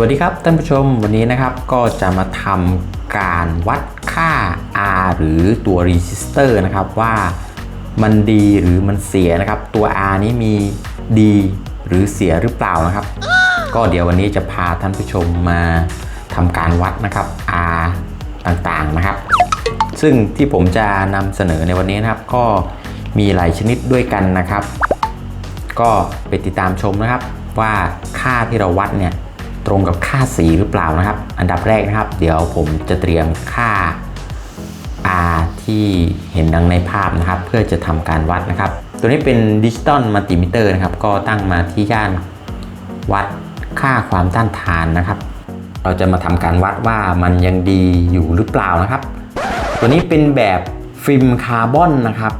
วัสดีครับท่านผู้ชมวันนี้นะครับก็จะมาทำการวัดค่า R หรือตัว resistor นะครับว่ามันดีหรือมันเสียนะครับ ตัว R นี้มีดีหรือเสียหรือเปล่านะครับ ก็เดี๋ยววันนี้จะพาท่านผู้ชมมาทำการวัดนะครับ R ต่างๆนะครับ ซึ่งที่ผมจะนำเสนอในวันนี้นะครับ ก็มีหลายชนิดด้วยกันนะครับ ก็ไปติดตามชมนะครับว่าค่าที่เราวัดเนี่ย ตรงกับค่าสีหรือเปล่านะครับ อันดับแรกนะครับ เดี๋ยวผมจะเตรียมค่า R ที่เห็นดังในภาพนะครับ เพื่อจะทำการวัดนะครับ ตัวนี้เป็นดิจิตอลมัลติมิเตอร์นะครับ ก็ตั้งมาที่ย่านวัดค่าความต้านทานนะครับ เราจะมาทำการวัดว่ามันยังดีอยู่หรือเปล่านะครับ ตัวนี้เป็นแบบฟิล์มคาร์บอนนะครับ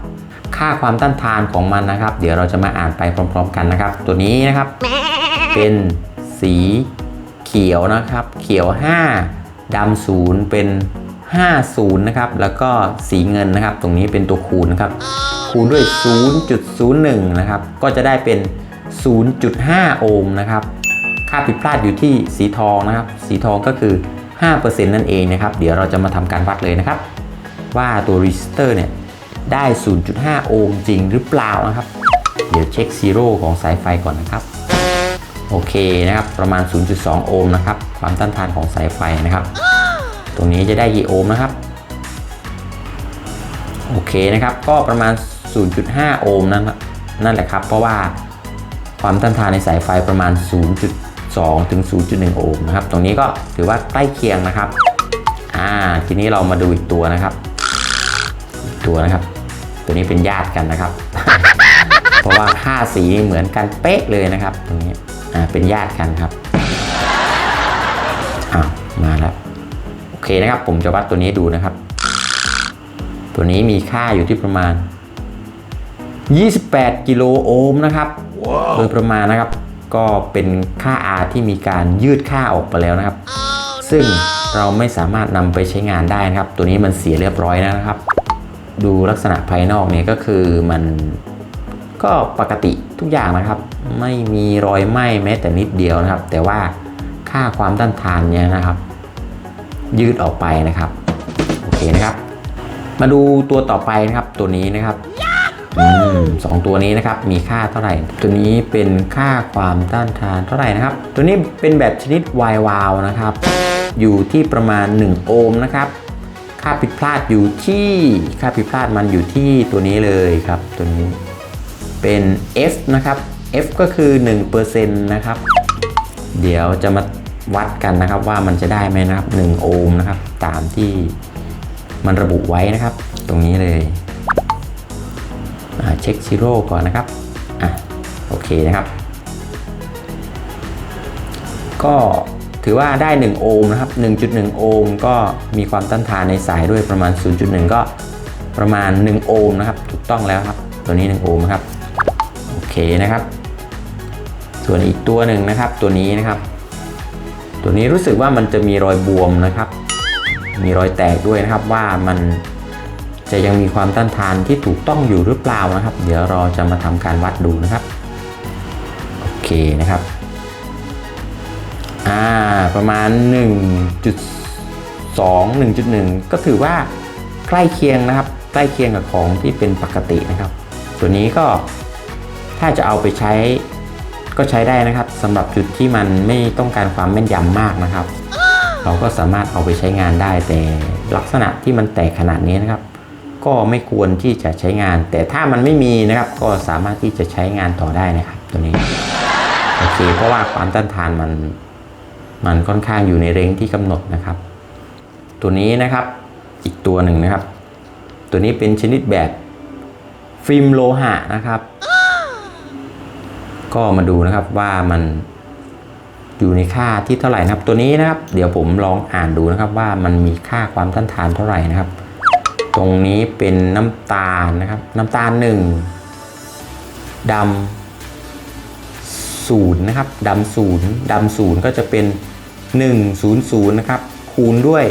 ค่าความต้านทานของมันนะครับ เดี๋ยวเราจะมาอ่านไปพร้อม ๆ กันนะครับ ตัวนี้นะครับ เป็นสี เขียวนะครับ เขียว 5ดำศูนย์เป็น 50 นะครับ แล้วก็สีเงินนะครับ ตรงนี้เป็นตัวคูณนะครับ คูณด้วย 0.01 นะครับ ก็จะได้เป็น 0.5 โอห์มนะครับ ค่าผิดพลาดอยู่ที่สีทองนะครับ สีทองก็คือ 5%นั่นเองนะครับ เดี๋ยวเราจะมาทำการวัดเลยนะครับ ว่าตัวรีสเตอร์เนี่ยได้ 0.5 โอห์มจริงหรือเปล่านะครับ เดี๋ยวเช็คซีโร่ของสายไฟก่อนนะครับ โอเคนะครับ ประมาณ 0.2 โอห์มนะครับ ความต้านทานของสายไฟนะครับ ตรงนี้จะได้กี่โอห์มนะครับ โอเคนะครับ ก็ประมาณ 0.5 โอห์มนั่นนั่นแหละครับ เพราะว่าความต้านทานในสายไฟประมาณ 0.2 ถึง 0.1 โอห์มนะครับ ตรงนี้ก็ถือว่าใกล้เคียงนะครับ อ่า ทีนี้เรามาดูอีกตัวนะครับ ตัวนะครับ ตัวนี้เป็นญาติกันนะครับ เพราะว่าค่าสีเหมือนกันเป๊ะเลยนะครับตรงนี้ เป็นญาติกันครับอ้าวมาแล้วโอเคนะครับ ผมจะวัดตัวนี้ดูนะครับ ตัวนี้มีค่าอยู่ที่ประมาณ 28 กิโลโอห์มนะครับโดยประมาณนะครับ ก็เป็นค่า R ที่มีการยืดค่าออกไปแล้วนะครับซึ่งเราไม่สามารถนำไปใช้งานได้นะครับ ตัวนี้มันเสียเรียบร้อยแล้วนะครับ ดูลักษณะภายนอกเนี่ยก็คือมัน ก็ปกติทุกอย่างนะครับ ไม่มีรอยไหม้แม้แต่นิดเดียวนะครับ แต่ว่าค่าความต้านทานเนี่ยนะครับ ยืดออกไปนะครับโอเคนะครับ มาดูตัวต่อไปนะครับตัวนี้นะครับอสองตัวนี้นะครับมีค่าเท่าไหร่ ตัวนี้เป็นค่าความต้านทานเท่าไหร่นะครับ ตัวนี้เป็นแบบชนิด Y วาลนะครับ อยู่ที่ประมาณ 1 โอห์มนะครับค่าผิดพลาดอยู่ที่ค่าผิดพลาดมันอยู่ที่ตัวนี้เลยครับ ตัวนี้ เป็น F นะครับ F ก็คือ 1%นะครับ เดี๋ยวจะมาวัดกันนะครับว่ามันจะได้ไหมนะครับ 1 โอห์มนะครับ ตามที่มันระบุไว้นะครับ ตรงนี้เลยเช็คซีโร่ก่อนนะครับอะโอเคนะครับ ก็ถือว่าได้ 1 โอห์มนะครับ 1.1 โอห์มก็มีความต้านทานในสายด้วยประมาณ 0.1 ก็ประมาณ 1 โอห์มนะครับ ถูกต้องแล้วครับ ตัวนี้ 1 โอห์มครับ เคนะครับ ส่วนอีกตัวหนึ่งนะครับ ตัวนี้นะครับ ตัวนี้รู้สึกว่ามันจะมีรอยบวมนะครับ มีรอยแตกด้วยนะครับว่ามันจะยังมีความต้านทานที่ถูกต้องอยู่หรือเปล่านะครับ เดี๋ยวเราจะมาทำการวัดดูนะครับโอเคนะครับอ่าประมาณ 1.2 1.1 ก็ถือว่าใกล้เคียงนะครับ ใกล้เคียงกับของที่เป็นปกตินะครับ ตัวนี้ก็ ถ้าจะเอาไปใช้ก็ใช้ได้นะครับสำหรับจุดที่มันไม่ต้องการความแม่นยำมากนะครับ เราก็สามารถเอาไปใช้งานได้แต่ลักษณะที่มันแตกขนาดนี้นะครับ ก็ไม่ควรที่จะใช้งาน แต่ถ้ามันไม่มีนะครับ ก็สามารถที่จะใช้งานต่อได้นะครับ ตัวนี้โอเคเพราะว่าความต้านทานมันมันค่อนข้างอยู่ในเรงที่กำหนดนะครับ ตัวนี้นะครับอีกตัวหนึ่งนะครับ ตัวนี้เป็นชนิดแบบฟิล์มโลหะนะครับ ก็มาดูนะครับว่ามันอยู่ในค่าที่เท่าไหร่นะครับ ตัวนี้นะครับ เดี๋ยวผมลองอ่านดูนะครับว่ามันมีค่าความต้านทานเท่าไหร่นะครับ ตรงนี้เป็นน้ำตาลนะครับ น้ำตาลหนึ่งดำศูนย์นะครับดำศูนย์ดำศูนย์ก็จะเป็น 100นะครับคูณด้วย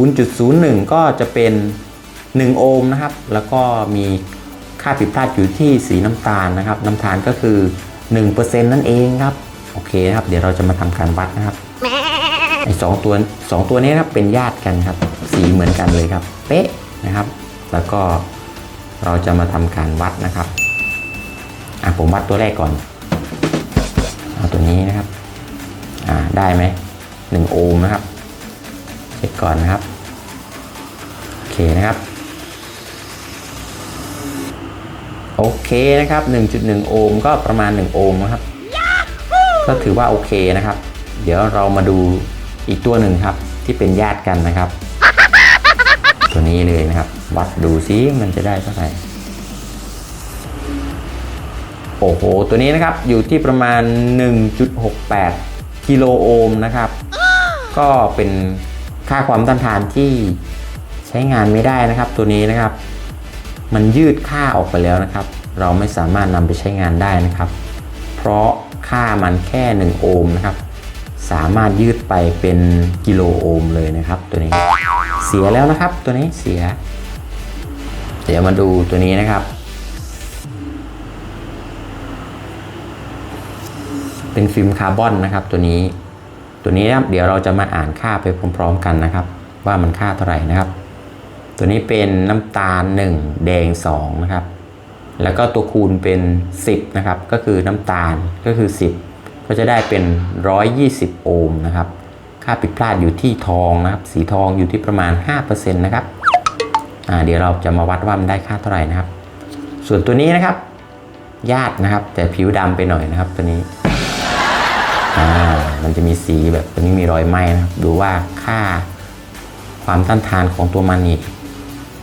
0.01 ก็จะเป็น 1 โอห์มนะครับ แล้วก็มี ค่าผิดพลาดอยู่ที่สีน้ำตาลนะครับ น้ำตาลก็คือ 1%นั่นเองครับ โอเคนะครับ เดี๋ยวเราจะมาทำการวัดนะครับไอ้สองตัวสองตัวนี้นะครับเป็นญาติกันครับ สีเหมือนกันเลยครับ เป๊ะนะครับ แล้วก็เราจะมาทำการวัดนะครับอะผมวัดตัวแรกก่อนเอาตัวนี้นะครับอ่าได้ไหมหนึ่งโอห์มนะครับเช็คก่อนนะครับ โอเคนะครับ โอเคนะครับ 1.1 โอห์มก็ประมาณ 1 โอห์มนะครับ ก็ถือว่าโอเคนะครับ เดี๋ยวเรามาดูอีกตัวหนึ่งครับ ที่เป็นญาติกันนะครับ ตัวนี้เลยนะครับ วัดดูซิมันจะได้เท่าไหร่โอ้โห ตัวนี้นะครับอยู่ที่ประมาณ 1.68 กิโลโอห์มนะครับ ก็เป็นค่าความต้านทานที่ใช้งานไม่ได้นะครับ ตัวนี้นะครับ มันยืดค่าออกไปแล้วนะครับ เราไม่สามารถนำไปใช้งานได้นะครับ เพราะค่ามันแค่ 1 โอห์มนะครับ สามารถยืดไปเป็นกิโลโอห์มเลยนะครับ ตัวนี้เสียแล้วนะครับ ตัวนี้เสีย เดี๋ยวมาดูตัวนี้นะครับ เป็นฟิล์มคาร์บอนนะครับ ตัวนี้ตัวนี้นะครับเดี๋ยวเราจะมาอ่านค่าไปพร้อม ๆ กันนะครับ ว่ามันค่าเท่าไหร่นะครับ ตัวนี้เป็นน้ำตาล 1 แดง2นะครับ แล้วก็ตัวคูณเป็น 10 นะครับ ก็คือน้ำตาลก็คือ 10 ก็จะได้เป็น 120 โอห์มนะครับ ค่าผิดพลาดอยู่ที่ทองนะครับ สีทองอยู่ที่ประมาณ 5%นะครับอ่าเดี๋ยวเราจะมาวัดว่ามันได้ค่าเท่าไหร่นะครับ ส่วนตัวนี้นะครับ ญาตินะครับ แต่ผิวดำไปหน่อยนะครับ ตัวนี้อ่ามันจะมีสีแบบตัวนี้มีรอยไหม้นะครับ ดูว่าค่าความต้านทานของตัวมันนี่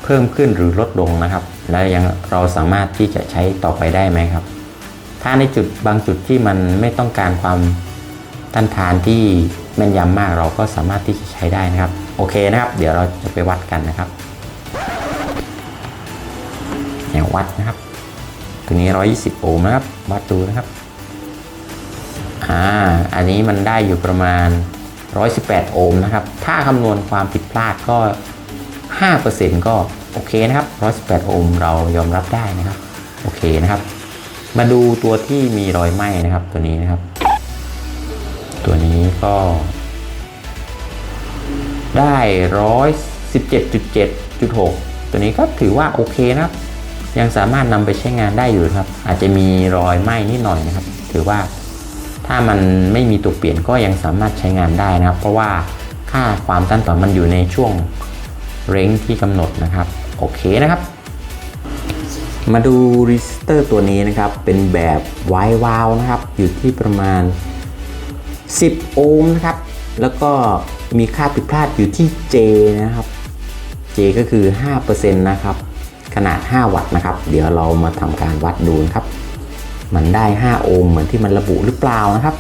เพิ่มขึ้นหรือลดลงนะครับ แล้วยังเราสามารถที่จะใช้ต่อไปได้ไหมครับ ถ้าในจุดบางจุดที่มันไม่ต้องการความต้านทานที่แม่นยำมากเราก็สามารถที่จะใช้ได้นะครับ โอเคนะครับ เดี๋ยวเราจะไปวัดกันนะครับแนววัดนะครับตัวนี้ 120 โอห์มนะครับ วัดดูนะครับอ่าอันนี้มันได้อยู่ประมาณ 118 โอห์มนะครับ ถ้าคำนวณความผิดพลาดก็ 5%ก็โอเคนะครับ118โอห์มเรายอมรับได้นะครับ โอเคนะครับ มาดูตัวที่มีรอยไหม้นะครับตัวนี้นะครับ ตัวนี้ก็ ได้117.7.6ตัวนี้ก็ถือว่าโอเคนะครับ ยังสามารถนำไปใช้งานได้อยู่ครับ อาจจะมีรอยไหม้นิดหน่อยนะครับ ถือว่าถ้ามันไม่มีตัวเปลี่ยนก็ยังสามารถใช้งานได้นะครับ เพราะว่าค่าความต้านทานมันอยู่ในช่วง เร้งที่กำหนดนะครับ โอเคนะครับ มาดูรีสเตอร์ตัวนี้นะครับ เป็นแบบไววาวนะครับ อยู่ที่ประมาณ 10 โอห์มนะครับ แล้วก็มีค่าผิดพลาดอยู่ที่ J นะครับ J ก็คือ 5%นะครับ ขนาด 5 วัตต์นะครับ เดี๋ยวเรามาทำการวัดดูนะครับ มันได้ 5 โอห์มเหมือนที่มันระบุหรือเปล่านะครับ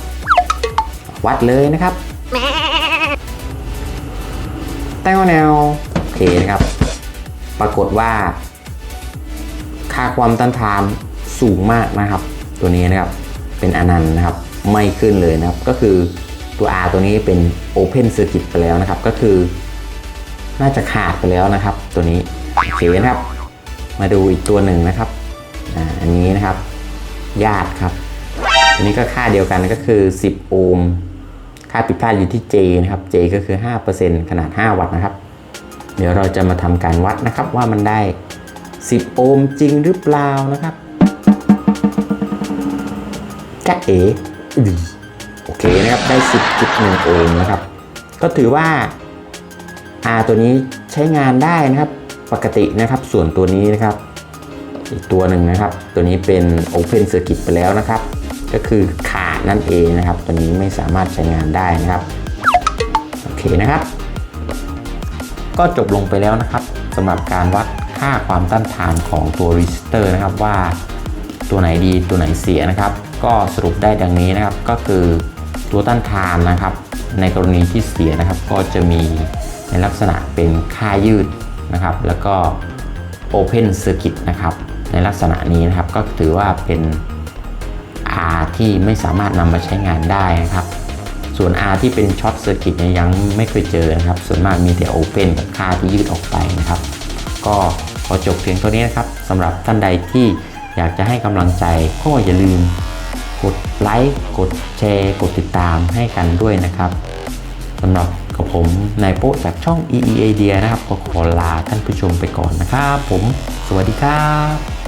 วัดเลยนะครับแต้วแนว เคนะครับ ปรากฏว่า ค่าความต้านทานสูงมากนะครับ ตัวนี้นะครับเป็นอนันต์นะครับ ไม่ขึ้นเลยนะครับ ก็คือตัว R ตัวนี้เป็น Open Circuit ไปแล้วนะครับ ก็คือ น่าจะขาดไปแล้วนะครับ ตัวนี้โอเคนะครับ มาดูอีกตัวหนึ่งนะครับอ่าอันนี้นะครับ ญาติครับ อันนี้ก็ค่าเดียวกันก็คือ 10 โอห์มค่าผิดพลาดอยู่ที่ J นะครับ J ก็คือ 5%ขนาด 5 วัตต์นะครับ เดี๋ยวเราจะมาทำการวัดนะครับว่ามันได้ 10 โอห์มจริงหรือเปล่านะครับจ๊ะเอ๋โอเคนะครับได้ 10.1 โอห์มนะครับ ก็ถือว่า R ตัวนี้ใช้งานได้นะครับปกตินะครับส่วนตัวนี้นะครับ อีกตัวหนึ่งนะครับ ตัวนี้เป็น Open Circuit ไปแล้วนะครับ ก็คือขาดนั่นเองนะครับ ตัวนี้ไม่สามารถใช้งานได้นะครับ โอเคนะครับ ก็จบลงไปแล้วนะครับสำหรับการวัดค่าความต้านทานของตัวรีสเตอร์นะครับว่าตัวไหนดีตัวไหนเสียนะครับ ก็สรุปได้ดังนี้นะครับก็คือตัวต้านทานนะครับ ในกรณีที่เสียนะครับ ก็จะมีในลักษณะเป็นค่ายืดนะครับ แล้วก็ Open Circuit นะครับ ในลักษณะนี้นะครับก็ถือว่าเป็น R ที่ไม่สามารถนำมาใช้งานได้นะครับ ส่วน R ที่เป็นช็อตเซอร์กิตเนี่ยยังไม่เคยเจอนะครับ ส่วนมากมีแต่ Open กับค่าที่ยืดออกไปนะครับ ก็ขอจบเพียงเท่านี้นะครับสำหรับท่านใดที่อยากจะให้กำลังใจก็อย่าลืม กดไลค์กดแชร์ กดติดตามให้กันด้วยนะครับสำหรับกับผมนายโป๊จากช่อง EE Idea นะครับ ก็ขอลาท่านผู้ชมไปก่อนนะครับ ผม สวัสดีครับ